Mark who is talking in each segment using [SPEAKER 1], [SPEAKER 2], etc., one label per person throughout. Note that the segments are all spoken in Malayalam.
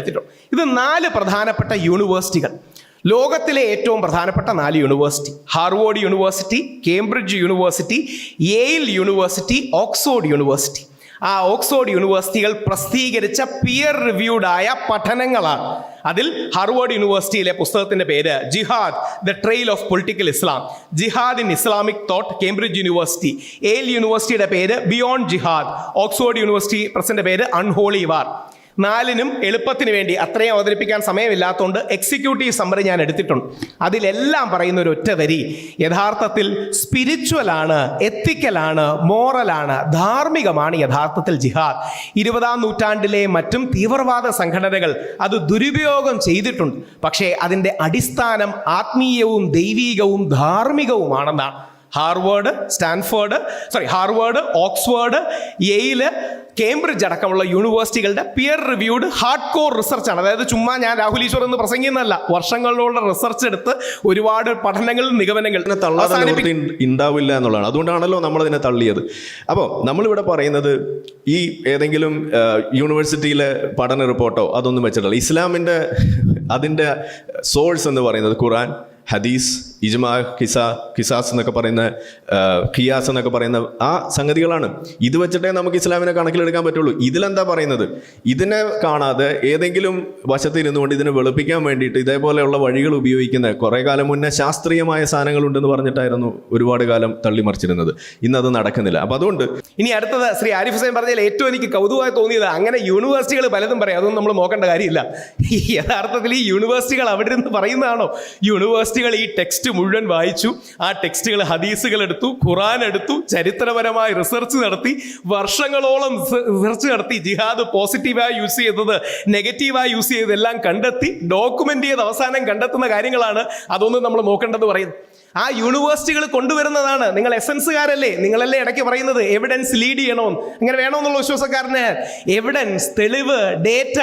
[SPEAKER 1] എടുത്തിട്ടുണ്ട് ഇത് നാല് പ്രധാനപ്പെട്ട യൂണിവേഴ്സിറ്റികൾ. ലോകത്തിലെ ഏറ്റവും പ്രധാനപ്പെട്ട നാല് university. Harvard university Cambridge university Yale university Oxford university. ആ ഓക്സ്ഫോർഡ് യൂണിവേഴ്സിറ്റികൾ പ്രസിദ്ധീകരിച്ച പിയർ റിവ്യൂഡ് ആയ പഠനങ്ങളാണ്. അതിൽ ഹാർവേഡ് യൂണിവേഴ്സിറ്റിയിലെ പുസ്തകത്തിന്റെ പേര് jihad the trail of political Islam jihad in Islamic thought Cambridge university. Yale യൂണിവേഴ്സിറ്റിയുടെ പേര് ബിയോണ്ട് ജിഹാദ് ഓക്സ്ഫോർഡ് യൂണിവേഴ്സിറ്റി പ്രസിന്റെ പേര് അൺഹോളി വാർ നാലിനും എളുപ്പത്തിന് വേണ്ടി അത്രയും അവതരിപ്പിക്കാൻ സമയമില്ലാത്തതുകൊണ്ട് എക്സിക്യൂട്ടീവ് സമ്മറി ഞാൻ എടുത്തിട്ടുണ്ട്. അതിലെല്ലാം പറയുന്ന ഒരു ഒറ്റ വരി യഥാർത്ഥത്തിൽ സ്പിരിച്വലാണ് എത്തിക്കലാണ് മോറലാണ് ധാർമ്മികമാണ് യഥാർത്ഥത്തിൽ ജിഹാദ്. ഇരുപതാം നൂറ്റാണ്ടിലെ മറ്റും തീവ്രവാദ സംഘടനകൾ അത് ദുരുപയോഗം ചെയ്തിട്ടുണ്ട്. പക്ഷേ അതിന്റെ അടിസ്ഥാനം ആത്മീയവും ദൈവീകവും ധാർമ്മികവുമാണെന്നാണ്. Harvard Stanford sorry Harvard Oxford Yale Cambridge അടക്കമുള്ള യൂണിവേഴ്സിറ്റികളുടെ peer reviewed hard core research ആണ്. അതായത് ചുമ്മാ ഞാൻ രാഹുൽ ഈശ്വർ എന്ന് പ്രസംഗിക്കുന്നതല്ല. വർഷങ്ങളിലുള്ള റിസർച്ച് എടുത്ത് ഒരുപാട് പഠനങ്ങൾ നിഗമനങ്ങൾ
[SPEAKER 2] ഉണ്ടാവില്ല എന്നുള്ളതാണ്. അതുകൊണ്ടാണല്ലോ നമ്മൾ അതിനെ തള്ളിയത്. അപ്പോൾ നമ്മളിവിടെ പറയുന്നത് ഈ ഏതെങ്കിലും യൂണിവേഴ്സിറ്റിയിലെ പഠന റിപ്പോർട്ടോ അതൊന്നും വെച്ചിട്ടില്ല. ഇസ്ലാമിന്റെ അതിന്റെ സോഴ്സ് എന്ന് പറയുന്നത് ഖുറാൻ ഹദീസ് ഇജ്മാ കിസ ഖിസാസ് എന്നൊക്കെ പറയുന്ന ഖിയാസ് എന്നൊക്കെ പറയുന്ന ആ സംഗതികളാണ്. ഇത് വെച്ചിട്ടേ നമുക്ക് ഇസ്ലാമിനെ കണക്കിലെടുക്കാൻ പറ്റുള്ളൂ. ഇതിലെന്താ പറയുന്നത്? ഇതിനെ കാണാതെ ഏതെങ്കിലും വശത്തിരുന്നു കൊണ്ട് ഇതിനെ വെളുപ്പിക്കാൻ വേണ്ടിയിട്ട് ഇതേപോലെയുള്ള വഴികൾ ഉപയോഗിക്കുന്ന കുറേ കാലം മുന്നേ ശാസ്ത്രീയമായ സാധനങ്ങളുണ്ടെന്ന് പറഞ്ഞിട്ടായിരുന്നു ഒരുപാട് കാലം തള്ളിമറിച്ചിരുന്നത്. ഇന്നത് നടക്കുന്നില്ല. അപ്പം അതുകൊണ്ട്
[SPEAKER 1] ഇനി അടുത്തത് ശ്രീ ആരിഫ് ഹുസൈൻ പറഞ്ഞതിൽ ഏറ്റവും എനിക്ക് കൗതുകമായി തോന്നിയത് അങ്ങനെ യൂണിവേഴ്സിറ്റികൾ പലതും പറയും. അതൊന്നും നമ്മൾ നോക്കേണ്ട കാര്യമില്ല. യഥാർത്ഥത്തിൽ ഈ യൂണിവേഴ്സിറ്റികൾ അവിടെ നിന്ന് പറയുന്നതാണോ? യൂണിവേഴ്സിറ്റികൾ ഈ ടെക്സ്റ്റ് മുഴുവൻ വായിച്ചു. ആ ടെക്സ്റ്റുകൾ ഹദീസുകൾ എടുത്തു ഖുറാൻ എടുത്തു ചരിത്രപരമായി റിസർച്ച് നടത്തി വർഷങ്ങളോളം റിസർച്ച് നടത്തി ജിഹാദ് പോസിറ്റീവായി യൂസ് ചെയ്തത് നെഗറ്റീവായി യൂസ് ചെയ്തതെല്ലാം കണ്ടെത്തി ഡോക്യുമെന്റ് ചെയ്ത് അവസാനം കണ്ടെത്തുന്ന കാര്യങ്ങളാണ്. അതൊന്നും നമ്മൾ നോക്കേണ്ടത് പറയുന്നത്. ആ യൂണിവേഴ്സിറ്റികൾ കൊണ്ടുവരുന്നതാണ്. നിങ്ങൾ എസൻസുകാരല്ലേ നിങ്ങളല്ലേ ഇടയ്ക്ക് പറയുന്നത് എവിഡൻസ് ലീഡ് ചെയ്യണമെന്ന് അങ്ങനെ വേണമെന്നുള്ള വിശ്വാസക്കാരന് എവിഡൻസ് തെളിവ് ഡേറ്റ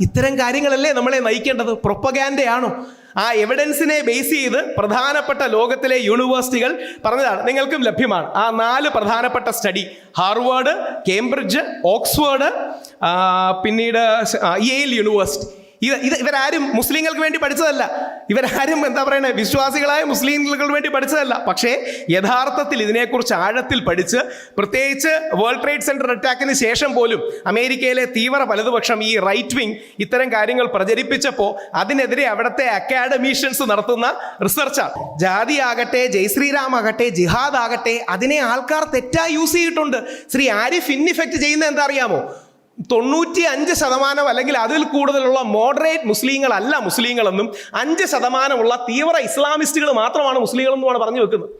[SPEAKER 1] ഇത്തരം കാര്യങ്ങളല്ലേ നമ്മളെ നയിക്കേണ്ടത്? പ്രൊപ്പഗാൻഡയാണോ. ആ എവിഡൻസിനെ ബേസ് ചെയ്ത് പ്രധാനപ്പെട്ട ലോകത്തിലെ യൂണിവേഴ്സിറ്റികൾ പറഞ്ഞതാണ്. നിങ്ങൾക്കും ലഭ്യമാണ്. ആ നാല് പ്രധാനപ്പെട്ട സ്റ്റഡി ഹാർവേഡ് കേംബ്രിഡ്ജ് ഓക്സ്ഫോർഡ് പിന്നീട് യേൽ യൂണിവേഴ്സിറ്റി. ഇത് ഇത് ഇവരാരും മുസ്ലിങ്ങൾക്ക് വേണ്ടി പഠിച്ചതല്ല. ഇവരാരും എന്താ പറയുന്നത് വിശ്വാസികളായ മുസ്ലിങ്ങൾക്ക് വേണ്ടി പഠിച്ചതല്ല. പക്ഷേ യഥാർത്ഥത്തിൽ ഇതിനെക്കുറിച്ച് ആഴത്തിൽ പഠിച്ച് പ്രത്യേകിച്ച് വേൾഡ് ട്രേഡ് സെന്റർ അറ്റാക്കിന് ശേഷം പോലും അമേരിക്കയിലെ തീവ്ര വലതുപക്ഷം ഈ റൈറ്റ് വിങ് ഇത്തരം കാര്യങ്ങൾ പ്രചരിപ്പിച്ചപ്പോൾ അതിനെതിരെ അവിടുത്തെ അക്കാഡമീഷ്യൻസ് നടത്തുന്ന റിസർച്ചാണ് ജാതി ആകട്ടെ ജയ്ശ്രീറാം ആകട്ടെ ജിഹാദ് ആകട്ടെ അതിനെ ആൾക്കാർ തെറ്റായി യൂസ് ചെയ്തിട്ടുണ്ട്. ശ്രീ ആരിഫ് ഇന്നിഫെക്റ്റ് ചെയ്യുന്ന എന്താ അറിയാമോ? തൊണ്ണൂറ്റി അഞ്ച് ശതമാനം അല്ലെങ്കിൽ അതിൽ കൂടുതലുള്ള മോഡറേറ്റ് മുസ്ലിങ്ങളല്ല മുസ്ലിങ്ങളെന്നും അഞ്ച് ശതമാനമുള്ള തീവ്ര ഇസ്ലാമിസ്റ്റുകൾ മാത്രമാണ് മുസ്ലിങ്ങളെന്നുമാണ് പറഞ്ഞു വെക്കുന്നത്.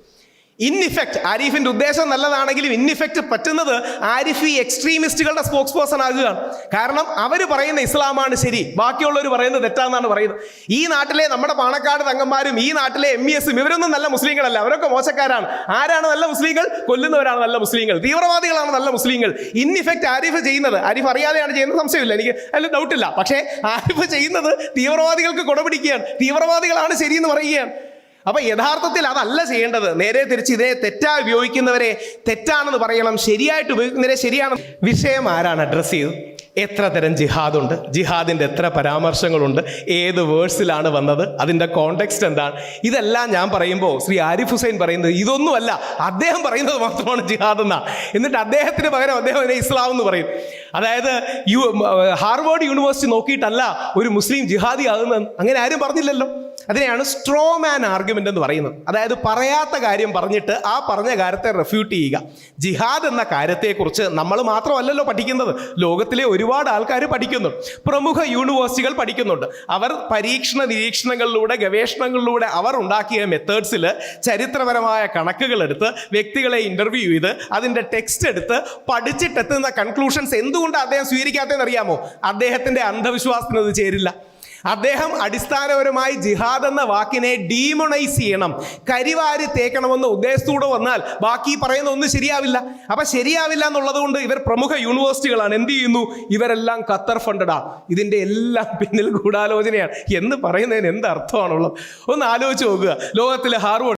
[SPEAKER 1] ഇന്നിഫെക്റ്റ് ആരിഫിന്റെ ഉദ്ദേശം നല്ലതാണെങ്കിലും ഇന്നിഫെക്റ്റ് പറ്റുന്നത് ആരിഫ് ഈ എക്സ്ട്രീമിസ്റ്റുകളുടെ സ്പോക്സ് പേഴ്സൺ ആകുകയാണ്. കാരണം അവർ പറയുന്ന ഇസ്ലാമാണ് ശരി. ബാക്കിയുള്ളവർ പറയുന്നത് തെറ്റാന്നാണ് പറയുന്നത്. ഈ നാട്ടിലെ നമ്മുടെ പാണക്കാട് തങ്ങന്മാരും ഈ നാട്ടിലെ എം ഇ എസും ഇവരൊന്നും നല്ല മുസ്ലിങ്ങളല്ല. അവരൊക്കെ മോശക്കാരാണ്. ആരാണ് നല്ല മുസ്ലിങ്ങൾ? കൊല്ലുന്നവരാണ് നല്ല മുസ്ലിങ്ങൾ. തീവ്രവാദികളാണ് നല്ല മുസ്ലിങ്ങൾ. ഇന്നിഫെക്റ്റ് ആരിഫ് ചെയ്യുന്നത് ആരിഫ് അറിയാതെയാണ് ചെയ്യുന്നത് സംശയമില്ല. എനിക്ക് അതിൽ ഡൗട്ടില്ല പക്ഷേ ആരിഫ് ചെയ്യുന്നത് തീവ്രവാദികൾക്ക് കൊടപിടിക്കുകയാണ്. തീവ്രവാദികളാണ് ശരിയെന്ന് പറയുകയാണ്. അപ്പൊ യഥാർത്ഥത്തിൽ അതല്ല ചെയ്യേണ്ടത്. നേരെ തിരിച്ച് ഇതിനെ തെറ്റായി ഉപയോഗിക്കുന്നവരെ തെറ്റാണെന്ന് പറയണം. ശരിയായിട്ട് ഉപയോഗിക്കുന്നവരെ ശരിയാണ്. വിഷയം ആരാണ് അഡ്രസ് ചെയ്തത്? എത്ര തരം ജിഹാദുണ്ട്? ജിഹാദിന്റെ എത്ര പരാമർശങ്ങളുണ്ട്? ഏത് വേഴ്സിലാണ് വന്നത്? അതിന്റെ കോണ്ടെക്സ്റ്റ് എന്താണ്? ഇതെല്ലാം ഞാൻ പറയുമ്പോൾ ശ്രീ ആരിഫ് ഹുസൈൻ പറയുന്നത് ഇതൊന്നുമല്ല. അദ്ദേഹം പറയുന്നത് മാത്രമാണ് ജിഹാദ് എന്നാ. എന്നിട്ട് അദ്ദേഹത്തിന് പകരം അദ്ദേഹം അതിനെ ഇസ്ലാം എന്ന് പറയും. അതായത് യു ഹാർവേഡ് യൂണിവേഴ്സിറ്റി നോക്കിയിട്ടല്ല ഒരു മുസ്ലിം ജിഹാദി ആകുന്നത് അങ്ങനെ ആരും പറഞ്ഞില്ലല്ലോ. അതിനെയാണ് സ്ട്രോ മാൻ ആർഗ്യുമെന്റ് എന്ന് പറയുന്നത്. അതായത് പറയാത്ത കാര്യം പറഞ്ഞിട്ട് ആ പറഞ്ഞ കാര്യത്തെ റെഫ്യൂട്ട് ചെയ്യുക. ജിഹാദ് എന്ന കാര്യത്തെക്കുറിച്ച് നമ്മൾ മാത്രമല്ലല്ലോ പഠിക്കുന്നത്. ലോകത്തിലെ ഒരുപാട് ആൾക്കാർ പഠിക്കുന്നു. പ്രമുഖ യൂണിവേഴ്സിറ്റികൾ പഠിക്കുന്നുണ്ട്. അവർ പരീക്ഷണ നിരീക്ഷണങ്ങളിലൂടെ ഗവേഷണങ്ങളിലൂടെ അവർ ഉണ്ടാക്കിയ മെത്തേഡ്സിൽ ചരിത്രപരമായ കണക്കുകൾ എടുത്ത് വ്യക്തികളെ ഇന്റർവ്യൂ ചെയ്ത് അതിന്റെ ടെക്സ്റ്റ് എടുത്ത് പഠിച്ചിട്ടെത്തുന്ന കൺക്ലൂഷൻസ് എന്തുകൊണ്ട് അദ്ദേഹം സ്വീകരിക്കാത്തതെന്ന് അറിയാമോ? അദ്ദേഹത്തിന്റെ അന്ധവിശ്വാസത്തിന് അത് ചേരില്ല. അദ്ദേഹം അടിസ്ഥാനപരമായി ജിഹാദ് എന്ന വാക്കിനെ ഡീമണൈസ് ചെയ്യണം. കരിവാരി തേക്കണമെന്ന ഉദ്ദേശത്തോടെ വന്നാൽ ബാക്കി പറയുന്ന ഒന്നും ശരിയാവില്ല. അപ്പൊ ശരിയാവില്ല എന്നുള്ളത് കൊണ്ട് ഇവർ പ്രമുഖ യൂണിവേഴ്സിറ്റികളാണ്. എന്ത് ചെയ്യുന്നു? ഇവരെല്ലാം ഖത്തർ ഫണ്ടഡാ ഇതിന്റെ എല്ലാം പിന്നിൽ ഗൂഢാലോചനയാണ്. എന്ന് പറയുന്നതിന് എന്ത് അർത്ഥമാണുള്ളത്? ഒന്ന് ആലോചിച്ച് നോക്കുക. ലോകത്തിലെ ഹാർവേഡ്